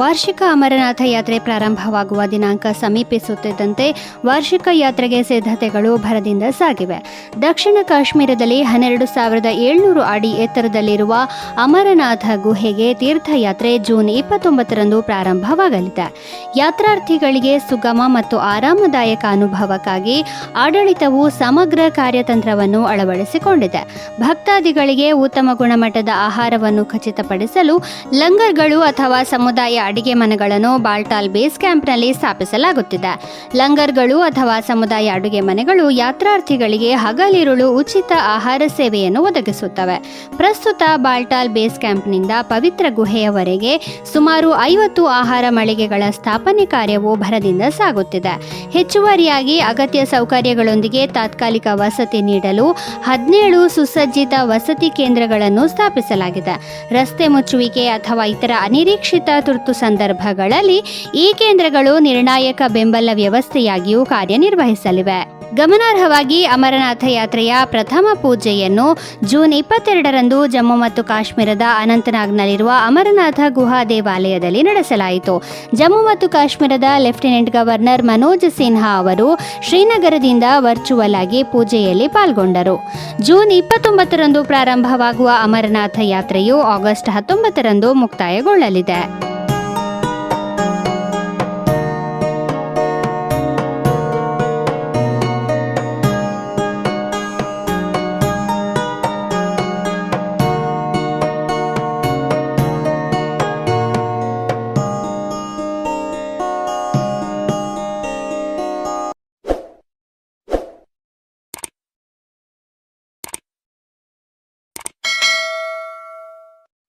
ವಾರ್ಷಿಕ ಅಮರನಾಥ ಯಾತ್ರೆ ಪ್ರಾರಂಭವಾಗುವ ದಿನಾಂಕ ಸಮೀಪಿಸುತ್ತಿದ್ದಂತೆ ವಾರ್ಷಿಕ ಯಾತ್ರೆಗೆ ಸಿದ್ಧತೆಗಳು ಭರದಿಂದ ಸಾಗಿವೆ. ದಕ್ಷಿಣ ಕಾಶ್ಮೀರದಲ್ಲಿ ಹನ್ನೆರಡು ಸಾವಿರದ ಏಳ್ನೂರು ಅಡಿ ಎತ್ತರದಲ್ಲಿರುವ ಅಮರನಾಥ ಗುಹೆಗೆ ತೀರ್ಥಯಾತ್ರೆ ಜೂನ್ ಇಪ್ಪತ್ತೊಂಬತ್ತರಂದು ಪ್ರಾರಂಭವಾಗಲಿದೆ. ಯಾತ್ರಾರ್ಥಿಗಳಿಗೆ ಸುಗಮ ಮತ್ತು ಆರಾಮದಾಯಕ ಅನುಭವಕ್ಕಾಗಿ ಆಡಳಿತವು ಸಮಗ್ರ ಕಾರ್ಯತಂತ್ರವನ್ನು ಅಳವಡಿಸಿಕೊಂಡಿದೆ. ಭಕ್ತಾದಿಗಳಿಗೆ ಉತ್ತಮ ಗುಣಮಟ್ಟದ ಆಹಾರವನ್ನು ಖಚಿತಪಡಿಸಲು ಲಂಗರ್ಗಳು ಅಥವಾ ಸಮುದಾಯ ಅಡಿಗೆ ಮನೆಗಳನ್ನು ಬಾಲ್ಟಾಲ್ ಬೇಸ್ ಕ್ಯಾಂಪ್ನಲ್ಲಿ ಸ್ಥಾಪಿಸಲಾಗುತ್ತಿದೆ. ಲಂಗರ್ಗಳು ಅಥವಾ ಸಮುದಾಯ ಅಡುಗೆ ಮನೆಗಳು ಯಾತ್ರಾರ್ಥಿಗಳಿಗೆ ಹಗಲಿರುಳು ಉಚಿತ ಆಹಾರ ಸೇವೆಯನ್ನು ಒದಗಿಸುತ್ತವೆ. ಪ್ರಸ್ತುತ ಬಾಲ್ಟಾಲ್ ಬೇಸ್ ಕ್ಯಾಂಪ್ನಿಂದ ಪವಿತ್ರ ಗುಹೆಯವರೆಗೆ ಸುಮಾರು ಐವತ್ತು ಆಹಾರ ಮಳಿಗೆಗಳ ಸ್ಥಾಪನೆ ಕಾರ್ಯವು ಭರದಿಂದ ಸಾಗುತ್ತಿದೆ. ಹೆಚ್ಚುವರಿಯಾಗಿ ಅಗತ್ಯ ಸೌಕರ್ಯಗಳೊಂದಿಗೆ ತಾತ್ಕಾಲಿಕ ವಸತಿ ನೀಡಲು ಹದಿನೇಳು ಸುಸಜ್ಜಿತ ವಸತಿ ಕೇಂದ್ರಗಳನ್ನು ಸ್ಥಾಪಿಸಲಾಗಿದೆ. ರಸ್ತೆ ಮುಚ್ಚುವಿಕೆ ಅಥವಾ ಇತರ ಅನಿರೀಕ್ಷಿತ ತುರ್ತು ಸಂದರ್ಭಗಳಲ್ಲಿ ಈ ಕೇಂದ್ರಗಳು ನಿರ್ಣಾಯಕ ಬೆಂಬಲ ವ್ಯವಸ್ಥೆಯಾಗಿಯೂ ಕಾರ್ಯನಿರ್ವಹಿಸಲಿವೆ. ಗಮನಾರ್ಹವಾಗಿ ಅಮರನಾಥ ಯಾತ್ರೆಯ ಪ್ರಥಮ ಪೂಜೆಯನ್ನು ಜೂನ್ ಇಪ್ಪತ್ತೆರಡರಂದು ಜಮ್ಮು ಮತ್ತು ಕಾಶ್ಮೀರದ ಅನಂತನಾಗ್ನಲ್ಲಿರುವ ಅಮರನಾಥ ಗುಹಾ ದೇವಾಲಯದಲ್ಲಿ ನಡೆಸಲಾಯಿತು. ಜಮ್ಮು ಮತ್ತು ಕಾಶ್ಮೀರದ ಲೆಫ್ಟಿನೆಂಟ್ ಗವರ್ನರ್ ಮನೋಜ್ ಸಿನ್ಹಾ ಅವರು ಶ್ರೀನಗರದಿಂದ ವರ್ಚುವಲ್ ಆಗಿ ಪೂಜೆಯಲ್ಲಿ ಪಾಲ್ಗೊಂಡರು. ಜೂನ್ ಇಪ್ಪತ್ತೊಂಬತ್ತರಂದು ಪ್ರಾರಂಭವಾಗುವ ಅಮರನಾಥ ಯಾತ್ರೆಯು ಆಗಸ್ಟ್ ಹತ್ತೊಂಬತ್ತರಂದು ಮುಕ್ತಾಯಗೊಳ್ಳಲಿದೆ.